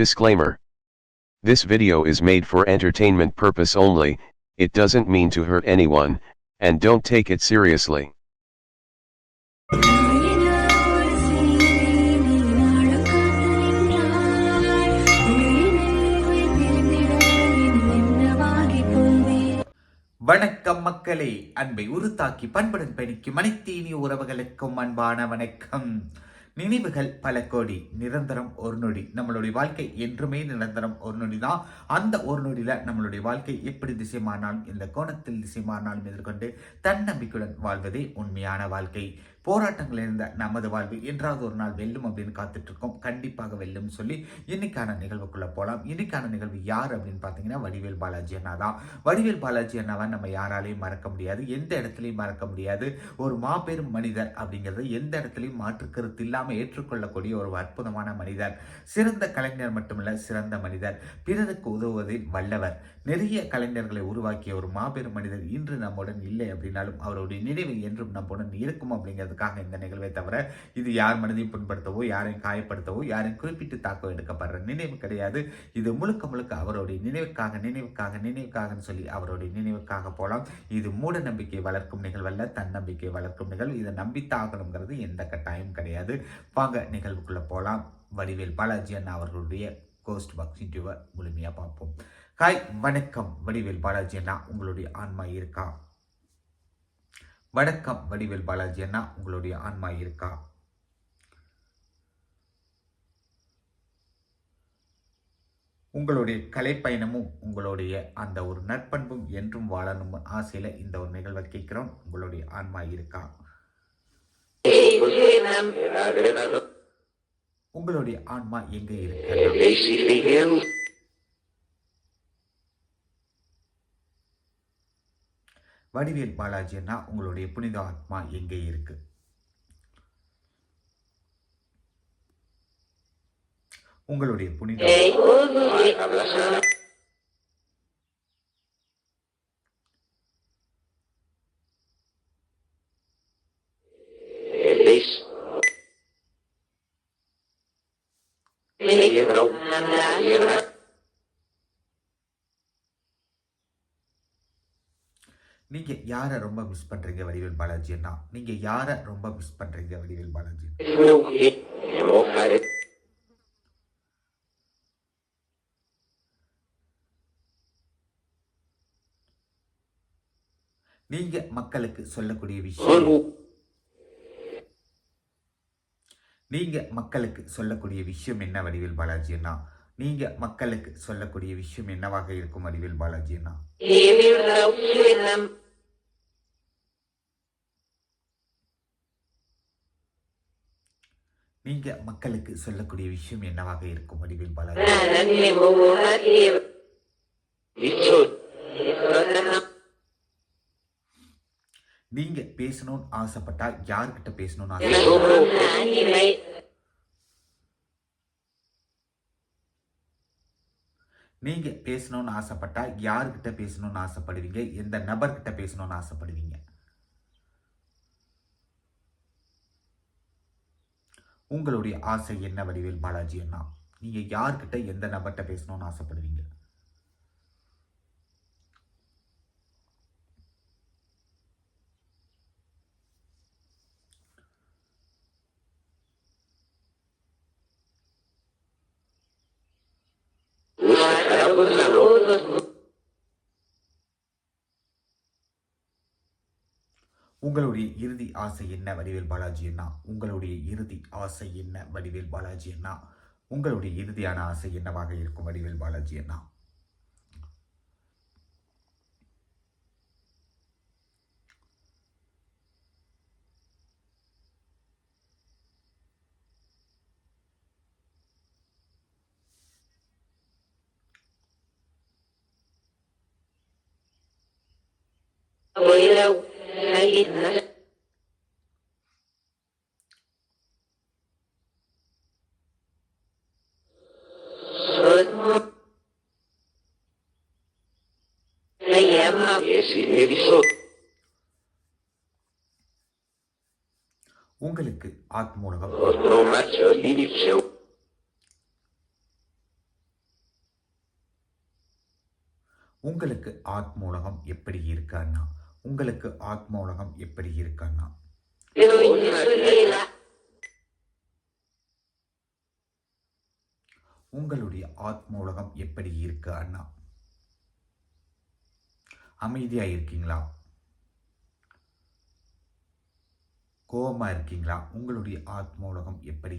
Disclaimer. This video is made for entertainment purpose only, it doesn't mean to hurt anyone, and don't take it seriously. வணக்கம் மக்களே அன்பை உருத்தாக்கி பண்புடன் பயணிக்கும் அனைத்தீனி உறவுகளுக்கும் அன்பான வணக்கம் நினைவுகள் பல கோடி நிரந்தரம் ஒரு நொடி. நம்மளுடைய வாழ்க்கை என்றுமே நிரந்தரம் ஒரு நொடி தான் அந்த ஒரு நொடியில நம்மளுடைய வாழ்க்கை எப்படி திசை மாறினாலும் இந்த கோணத்தில் திசை மாறினாலும் எதிர்கொண்டு தன்னம்பிக்கையுடன் வாழ்வதே உண்மையான வாழ்க்கை. போராட்டங்கள் இருந்த நமது வாழ்வு என்றாவது ஒரு நாள் வெல்லும் அப்படின்னு காத்துட்டு இருக்கோம் கண்டிப்பாக வெல்லும் சொல்லி இன்னைக்கான நிகழ்வுக்குள்ள போகலாம் இன்னைக்கான நிகழ்வு யார் அப்படின்னு பார்த்தீங்கன்னா வடிவேல் பாலாஜி அண்ணா தான். வடிவேல் பாலாஜி அண்ணாவை நம்ம யாராலையும் மறக்க முடியாது. எந்த இடத்துலையும் மறக்க முடியாது. ஒரு மாபெரும் மனிதர் அப்படிங்கிறது எந்த இடத்துலையும் மாற்று கருத்து இல்லாமல் ஏற்றுக்கொள்ளக்கூடிய ஒரு அற்புதமான மனிதர். சிறந்த கலைஞர் மட்டுமல்ல சிறந்த மனிதர். பிறருக்கு உதவுவதில் வல்லவர். நிறைய கலைஞர்களை உருவாக்கிய ஒரு மாபெரும் மனிதர் இன்று நம்முடன் இல்லை அப்படின்னாலும் அவருடைய நினைவு என்றும் நம்முடன் இருக்கும் அப்படிங்கிறதுக்காக இந்த நிகழ்வை தவிர இது யார் மனதையும் புண்படுத்தவோ யாரையும் காயப்படுத்தவோ யாரையும் குறிப்பிட்டு தாக்கம் எடுக்கப்படுற நினைவு கிடையாது. இது முழுக்க முழுக்க அவருடைய நினைவுக்காக நினைவுக்காக நினைவுக்காகன்னு சொல்லி அவருடைய நினைவுக்காக போகலாம் இது மூட நம்பிக்கை வளர்க்கும் நிகழ்வல்ல தன்னம்பிக்கை வளர்க்கும் நிகழ்வு. இதை நம்பித்தாகணுங்கிறது எந்த கட்டாயம் கிடையாது. வாங்க நிகழ்வுக்குள்ள போகலாம் வடிவேல் பாலாஜி அண்ணா அவர்களுடைய கோஸ்ட் பாக்ஸ் இன்டர்வியூவை முழுமையாக பார்ப்போம். ஹாய் வணக்கம். வடிவேல் பாலாஜி அண்ணா உங்களுடைய ஆன்மா இருக்கா? வணக்கம் வடிவேல் பாலாஜி அண்ணா உங்களுடைய ஆன்மா இருக்கா? உங்களுடைய கலைப்பயணமும் உங்களுடைய அந்த ஒரு நற்பண்பும் என்றும் வாழணும் ஆசையில இந்த ஒரு நிகழ்வை கேட்கிறோம். உங்களுடைய ஆன்மா இருக்கா? உங்களுடைய ஆன்மா எங்கே இருக்கு? வடிவேல் பாலாஜி அண்ணா உங்களுடைய புனித ஆத்மா எங்கே இருக்கு? உங்களுடைய புனித நீங்க யாரை ரொம்ப மிஸ் பண்றீங்க வடிவேல் பாலாஜி அண்ணா நீங்க யாரை ரொம்ப மிஸ் பண்றீங்க வடிவேல் பாலாஜி? நீங்க மக்களுக்கு சொல்லக்கூடிய விஷயம். நீங்க மக்களுக்கு சொல்லக்கூடிய விஷயம் என்ன வடிவேல் பாலாஜி அண்ணா நீங்க மக்களுக்கு சொல்லக்கூடிய விஷயம் என்னவாக இருக்கும் அறிவில் பாலாஜி நீங்க மக்களுக்கு சொல்லக்கூடிய விஷயம் என்னவாக இருக்கும் அறிவில் பாலாஜி? நீங்க பேசணும்னு ஆசைப்பட்டா யார்கிட்ட பேசணும்னு ஆசை நீங்க பேசணும்னு ஆசைப்பட்டா யார்கிட்ட பேசணும்னு ஆசைப்படுவீங்க? எந்த நபர்கிட்ட பேசணும்னு ஆசைப்படுவீங்க? உங்களுடைய ஆசை என்ன வடிவேல் பாலாஜி அண்ணா? நீங்க யார்கிட்ட எந்த நபர்கிட்ட பேசணும்னு ஆசைப்படுவீங்க? உங்களுடைய இறுதி ஆசை என்ன வடிவேல் பாலாஜி அண்ணா? உங்களுடைய இறுதி ஆசை என்ன வடிவேல் பாலாஜி அண்ணா? உங்களுடைய இறுதியான ஆசை என்னவாக இருக்கும் வடிவேல் பாலாஜி அண்ணா? Melina உங்களுக்கு ஆத்மூலகம் உங்களுக்கு ஆத்மூலகம் எப்படி இருக்கான்னா உங்களுக்கு ஆத்ம உலகம் எப்படி இருக்கு அண்ணா உங்களுடைய ஆத்ம உலகம் எப்படி இருக்கு அண்ணா? அமைதியா இருக்கீங்களா? கோபமா இருக்கீங்களா? உங்களுடைய ஆத்ம உலகம் எப்படி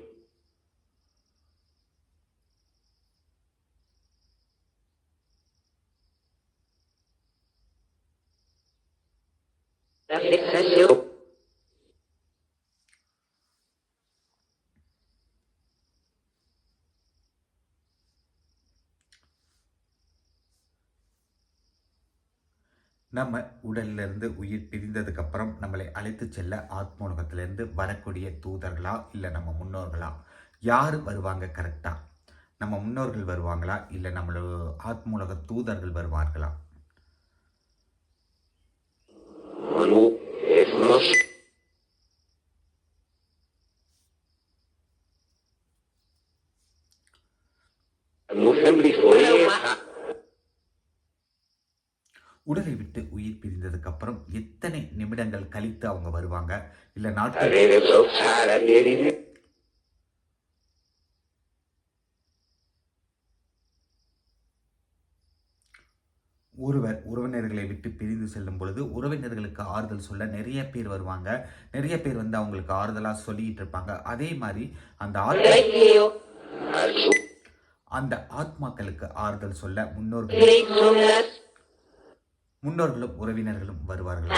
நம்ம உடல்லேருந்து உயிர் பிரிந்ததுக்கப்புறம் நம்மளை அழைத்து செல்ல ஆத்மோலகத்திலேருந்து வரக்கூடிய தூதர்களா இல்லை நம்ம முன்னோர்களா? யார் வருவாங்க கரெக்டாக நம்ம முன்னோர்கள் வருவாங்களா இல்லை நம்மளோட ஆத்மோலக தூதர்கள் வருவார்களா? உடலை விட்டு உயிர் பிரிந்ததுக்கு அப்புறம் எத்தனை நிமிடங்கள் கழித்து அவங்க வருவாங்க? இல்லை நாட்கள் ஒருவர் உறவினர்களை விட்டு பிரிந்து செல்லும் பொழுது உறவினர்களுக்கு ஆறுதல் சொல்ல நிறைய பேர் வருவாங்க. நிறைய பேர் வந்து அவங்களுக்கு ஆறுதலாக சொல்லிட்டு இருப்பாங்க. அதே மாதிரி அந்த suo அந்த ஆத்மாக்களுக்கு ஆறுதல் சொல்ல முன்னோர்கள் முன்னோர்களும் உறவினர்களும் வருவார்கள்?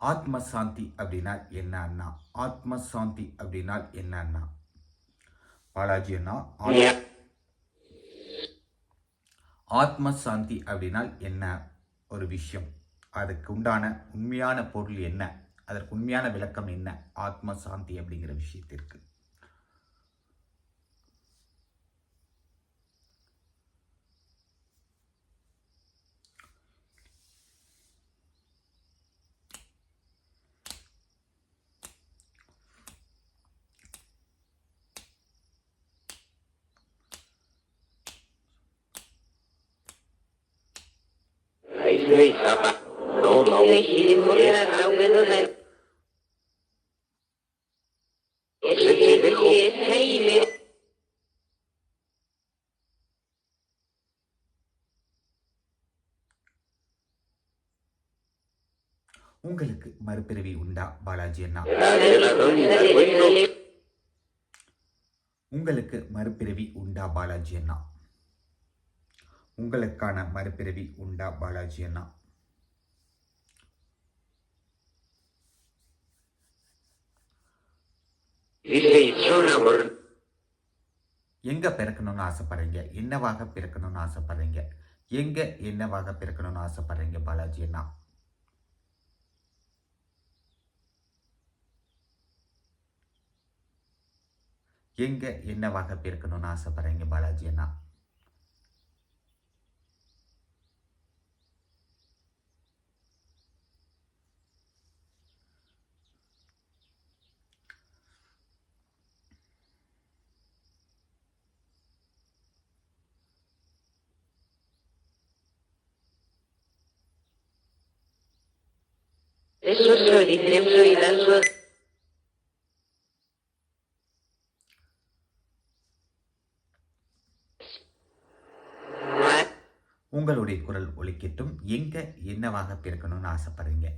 ஆத்ம சாந்தி அப்படின்னா என்ன அண்ணா ஆத்ம சாந்தி அப்படின்னா என்ன அண்ணா பாலாஜி அண்ணா ஆத்- ஆத்ம சாந்தி அப்படின்னா என்ன? ஒரு விஷயம். அதுக்கு உண்டான உண்மையான பொருள் என்ன? அதற்கு உண்மையான விளக்கம் என்ன? ஆத்ம சாந்தி அப்படிங்கிற விஷயத்திற்கு. Ai உங்களுக்கு மறுபிறவி உண்டா பாலாஜி அண்ணா? உங்களுக்கு மறுபிறவி உண்டா பாலாஜி அண்ணா? உங்களுக்கான மறுபிறவி உண்டா பாலாஜி அண்ணா? எங்க பிறக்கணும்னு ஆசைப்படுறீங்க? என்னவாக பிறக்கணும்னு ஆசைப்படுறீங்க? எங்க என்னவாக பிறக்கணும்னு ஆசைப்படுறீங்க பாலாஜி அண்ணா? எங்க என்னவாக பிறக்கணும்னு ஆசைப்படுறீங்க பாலாஜி அண்ணா? Eso soy, உங்களுடைய குரல் ஒழிக்கட்டும் எங்க என்னவாக பிறக்கணும்னு ஆசைப்படுறீங்க?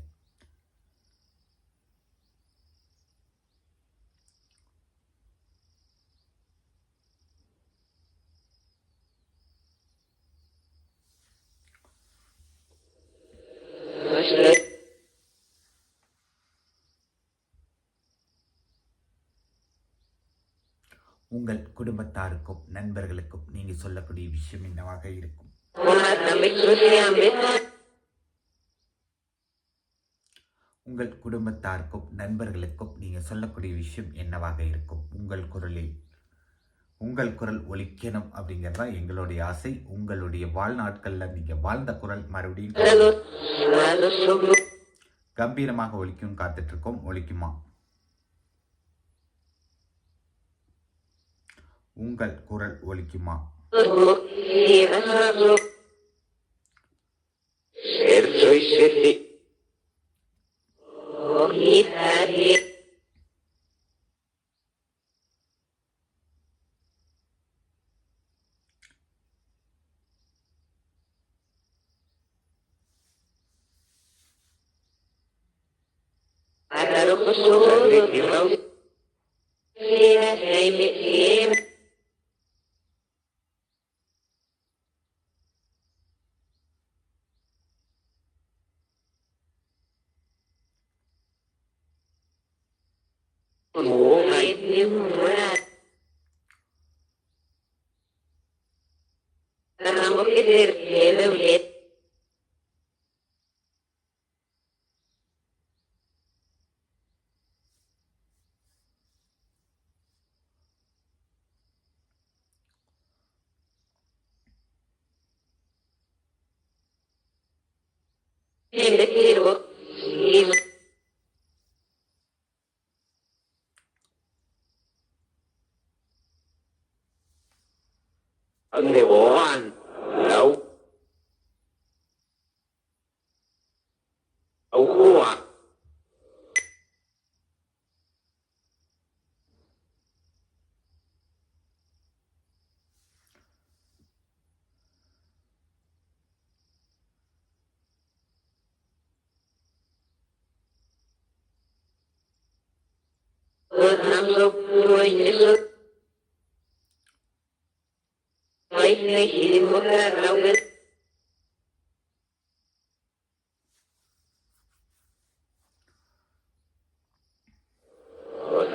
உங்கள் குடும்பத்தாருக்கும் நண்பர்களுக்கும் நீங்க சொல்லக்கூடிய விஷயம் என்னவாக இருக்கும்? உங்கள் குடும்பத்தாருக்கும் நண்பர்களுக்கும் நீங்கள் சொல்லக்கூடிய விஷயம் என்னவாக இருக்கும்? உங்கள் குரலில் உங்கள் குரல் ஒலிக்கணும் அப்படிங்கிறது தான் எங்களுடைய ஆசை. உங்களுடைய வாழ்நாட்களில் நீங்கள் வாழ்ந்த குரல் மறுபடியும் கம்பீரமாக ஒலிக்கும் காத்துட்ருக்கோம். ஒலிக்குமா? உங்கள் குரல் ஒலிக்குமா? oh he's Om Ngủ mày tiếng quá Sana mı gelir diye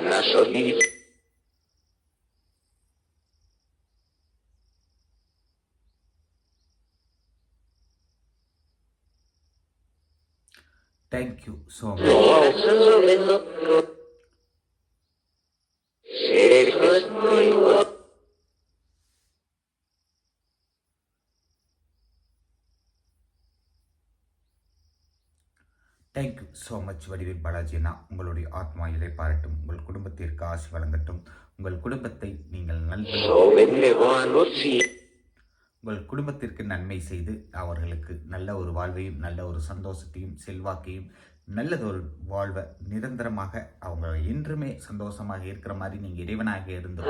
Nasoli. Thank you so much thank you so much Vadivel பாலாஜினா உங்களுடைய ஆத்மா இலை பாரட்டும். உங்கள் குடும்பத்திற்கு ஆசி வழங்கட்டும். உங்கள் குடும்பத்தை நீங்கள் நல்வழி. உங்கள் குடும்பத்திற்கு நன்மை செய்து அவர்களுக்கு நல்ல ஒரு வாழ்வையும் நல்ல ஒரு சந்தோஷத்தையும் செல்வாக்கையும் நல்லதொரு வாழ்வை நிரந்தரமாக அவங்க என்றுமே சந்தோஷமாக இருக்கிற மாதிரி நீங்கள் இறைவனாக இருந்து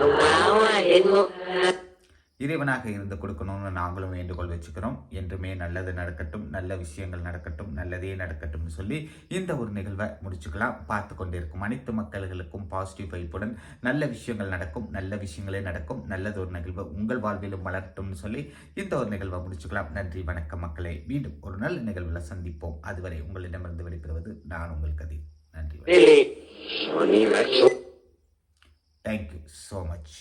இறைவனாக இருந்து கொடுக்கணும்னு நாங்களும் வேண்டுகோள் வச்சுக்கிறோம். என்றுமே நல்லது நடக்கட்டும் நல்ல விஷயங்கள் நடக்கட்டும் நல்லதே நடக்கட்டும்னு சொல்லி இந்த ஒரு நிகழ்வை முடிச்சுக்கலாம். பார்த்து கொண்டிருக்கும் அனைத்து மக்கள்களுக்கும் பாசிட்டிவ் வைப்புடன் நல்ல விஷயங்கள் நடக்கும் நல்ல விஷயங்களே நடக்கும் நல்லது ஒரு நிகழ்வு உங்கள் வாழ்விலும் வளரட்டும்னு சொல்லி இந்த ஒரு நிகழ்வை முடிச்சுக்கலாம். நன்றி வணக்கம் மக்களை. மீண்டும் ஒரு நல்ல நிகழ்வில் சந்திப்போம். அதுவரை உங்களிடமிருந்து வெளிப்படுவது நான் உங்கள் கதி நன்றி தேங்க்யூ ஸோ மச்